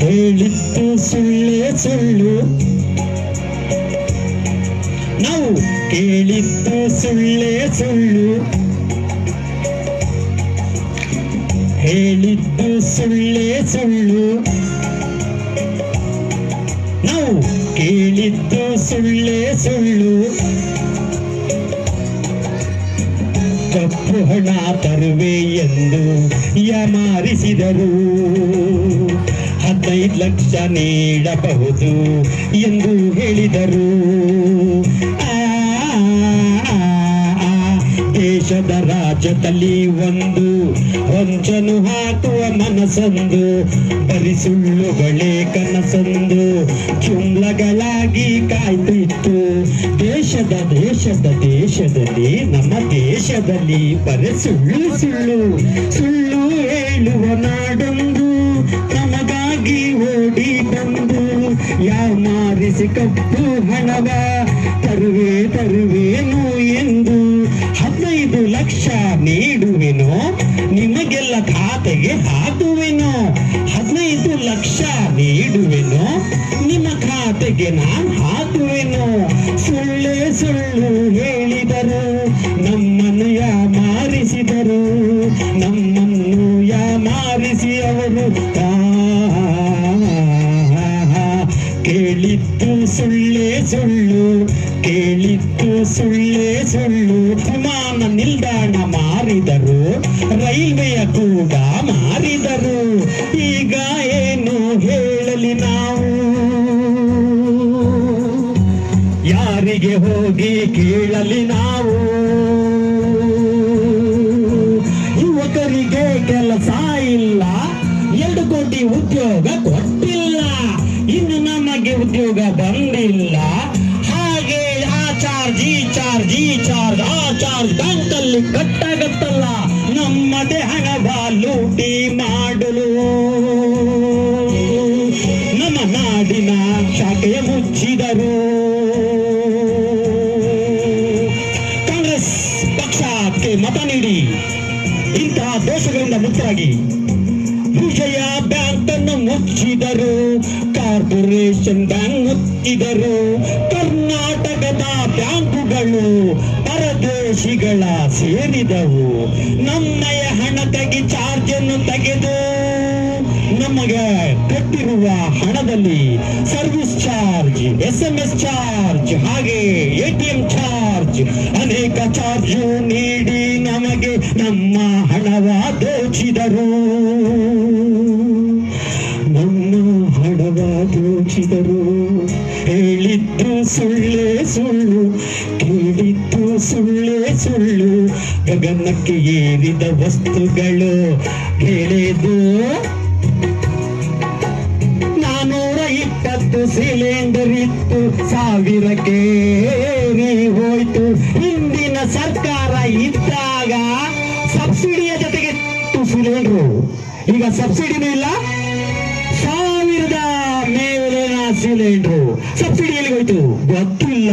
ಹೇಳಿತ್ತು ಸುಳ್ಳೇ ಸುಳ್ಳು. ನಾವು ಕೇಳಿದ್ದು ಸುಳ್ಳೇ ಸುಳ್ಳು. ಹೇಳಿದ್ದು ಸುಳ್ಳೇ ಸುಳ್ಳು. ನಾವು ಕೇಳಿದ್ದು ಸುಳ್ಳೇ ಸುಳ್ಳು. ಕಪ್ಪು ಹಣ ತರುವೆ ಎಂದು ಯಮಾರಿಸಿದರು. ಹದಿನೈದು ಲಕ್ಷ ನೀಡಬಹುದು ಎಂದು ಹೇಳಿದರು. ದೇಶದ ರಾಜ್ಯದಲ್ಲಿ ಒಂದು ಹೊಂಚನು ಹಾಕುವ ಮನಸ್ಸೊಂದು ಬರಿ ಸುಳ್ಳುಗಳೇ ಕನಸೊಂದು ಚುಂಬ್ಲಗಳಾಗಿ ಕಾಯ್ತಿತ್ತು ದೇಶದ ದೇಶದ ದೇಶದಲ್ಲಿ, ನಮ್ಮ ದೇಶದಲ್ಲಿ ಬರೆ ಸುಳ್ಳು ಸುಳ್ಳು ಸುಳ್ಳು ಹೇಳುವ ನಾಡೊಂದು ನಮಗಾಗಿ ಓಡಿ ಬಂದು ಯಾವ ಮಾರಿಸಿ ಕಪ್ಪು ಹಣವ? ತರುವೆ, ತರುವೇನು ಎಂದು ಹದಿನೈದು ಲಕ್ಷ ನೀಡುವೆನು? ನಿಮಗೆಲ್ಲ ಖಾತೆಗೆ ಹಾಕುವೆನೋ? ಹದಿನೈದು ಲಕ್ಷ ನೀಡುವೆನು? ನಿಮ್ಮ ಖಾತೆಗೆ ನಾನು ಹಾಕುವೆನೋ? ಸುಳ್ಳೇ ಸುಳ್ಳು ಹೇಳಿದರು, ನಮ್ಮನ್ನು ಯಾಮಾರಿಸಿದರು, ನಮ್ಮನ್ನು ಯಾಮಾರಿಸಿ ಅವರು ಕೇಳಿದ್ದು ಸುಳ್ಳೇ ಸುಳ್ಳು ಕೇಳಿದ್ದು ಸುಳ್ಳೇ ಸುಳ್ಳು. ವಿಮಾನ ನಿಲ್ದಾಣ ಮಾರಿದರು, ರೈಲ್ವೆಯ ಕೂಡ ಮಾರಿದರು. ಈಗ ಏನು ಹೇಳಲಿ ನಾವು? ಯಾರಿಗೆ ಹೋಗಿ ಕೇಳಲಿ ನಾವು? ಯುವಕರಿಗೆ ಕೆಲಸ ಇಲ್ಲ, ಎರಡು ಕೋಟಿ ಉದ್ಯೋಗ ನಮಗೆ ಉದ್ಯೋಗ ಬಂದಿಲ್ಲ. ಹಾಗೆ ಆ ಚಾರ್ಜ್, ಈ ಚಾರ್ಜ್ ಈ ಚಾರ್ಜ್, ಆ ಚಾರ್ಜ್ ಬ್ಯಾಂಕ್ ಅಲ್ಲಿ ಕಟ್ಟಾಗತ್ತಲ್ಲ. ನಮ್ಮದೇ ಹಣವ ಲೂಟಿ ಮಾಡಲು. ನಮ್ಮ ನಾಡಿನ ಶಾಖೆ ಮುಚ್ಚಿದರು. ಕಾಂಗ್ರೆಸ್ ಪಕ್ಷಕ್ಕೆ ಮತ ನೀಡಿ. ಇಂತಹ ದೋಷಗಳಿಂದ ಮುಕ್ತರಾಗಿ. ವಿಜಯ ಬ್ಯಾಂಕನ್ನು ಮುಚ್ಚಿದರು. ಮುಚ್ಚಿದರು ಕರ್ನಾಟಕದ ಬ್ಯಾಂಕುಗಳು, ಪರದೇಶಿಗಳ ಸೇರಿದವು. ನಮ್ಮಯ ಹಣ ತೆಗೆ ಚಾರ್ಜ್ ಅನ್ನು ತೆಗೆದು ನಮಗೆ ಕೊಟ್ಟಿರುವ ಹಣದಲ್ಲಿ service charge S M S charge ಹಾಗೆ ಎಟಿಎಂ ಚಾರ್ಜ್ ಅನೇಕ ಚಾರ್ಜ್ ನೀಡಿ ನಮಗೆ ನಮ್ಮ ಹಣವ ದೋಚಿದರು ದೋಚಿದರು ಹೇಳಿದ್ದು ಸುಳ್ಳೇ ಸುಳ್ಳು, ಕೇಳಿದ್ದು ಸುಳ್ಳೇ ಸುಳ್ಳು. ಗಗನಕ್ಕೆ ಏರಿದ ವಸ್ತುಗಳು ಹೇಳಿದು ನಾನೂರ ಇಪ್ಪತ್ತು ಸಿಲಿಂಡರ್ ಇತ್ತು, ಸಾವಿರಕ್ಕೆ ಹೋಯ್ತು. ಹಿಂದಿನ ಸರ್ಕಾರ ಇದ್ದಾಗ ಸಬ್ಸಿಡಿಯ ಜೊತೆಗೆ ಸಿಲಿಂಡರು. ಈಗ ಸಬ್ಸಿಡಿನೂ ಇಲ್ಲ. ಸಿಲಿಂಡ್ರು ಸಬ್ಸಿಡಿ ಎಲ್ಲಿಗೆ ಹೋಯ್ತು ಗೊತ್ತಿಲ್ಲ.